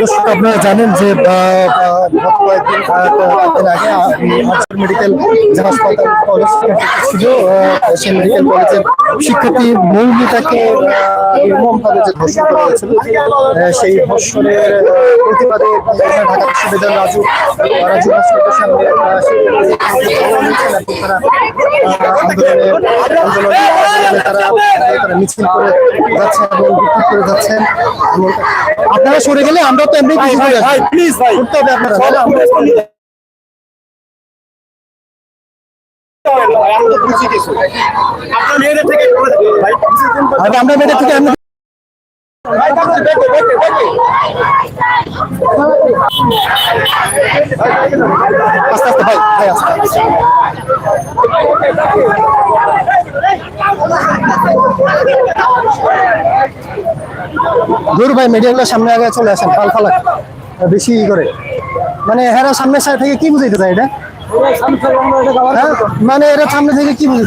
দর্শক, আপনারা জানেন যে গত কয়েকদিন আগে আর্টস মেডিকেল, হাসপাতাল কলেজ ছিল সেই মেডিকেল কলেজের শিক্ষার্থী মৌমিতাকে নির্মমভাবে যে ধর্ষণ করা হয়েছিল সেই ধর্ষণের প্রতিবাদে ঢাকা বিশ্ববিদ্যালয় রাজু রাজু হাসপাতালের সামনে তারা আন্দোলনে আন্দোলনে তারা তারা মিছিল করে যাচ্ছে এবং বিক্ষোভ করে যাচ্ছেন আপনারা সরে গেলে আমরা তো এমনি কিছু করে প্লিজ ভাই। করতে হবে আপনারা। আমরা আমরা থেকে আমরা মেয়েদের থেকে আস্তে আস্তে ভাই ভাই আস্তে আস্তে দূর ভাই মিডিয়াগুলোর সামনে আগে চলে আসেন ফাল ফালাক। বেশি করে। মানে হেরা সামনের সাইড থেকে কি বুঝাইতে চাই এটা? হ্যাঁ? মানে এরা সামনে থেকে কি বুঝ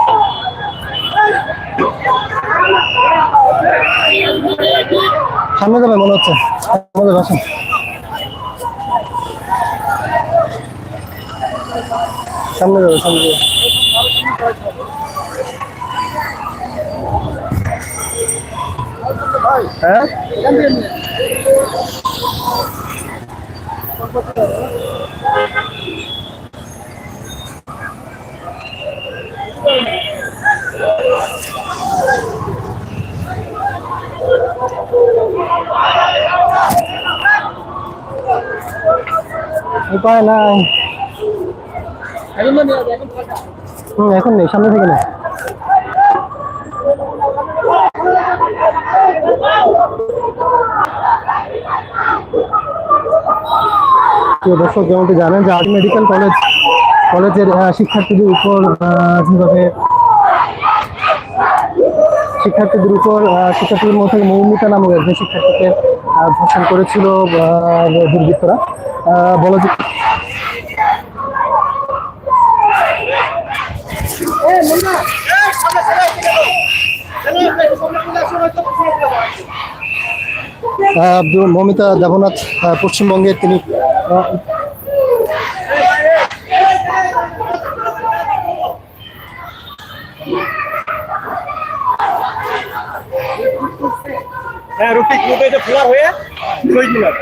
সামনে যাবে মনে হচ্ছে। আমাদের বাসা। সামনে যাবে সামনে যাবে। হ্যাঁ? উপায় নাই। হুম, এখন নেই, সামনে থেকে প্রিয় দর্শক যেমনটি জানেন যে আর্ট মেডিকেল কলেজ কলেজের শিক্ষার্থীদের উপর যেভাবে শিক্ষার্থীদের উপর শিক্ষার্থীদের মধ্যে মৌমিতা নামক একজন শিক্ষার্থীকে ধর্ষণ করেছিল দুর্বৃত্তরা। বলা যায় মমিতা দেবনাথ পশ্চিমবঙ্গের তিনি হ্যাঁ রুটি মুখে যে ফ্লার হয়ে শহীদ মিনার।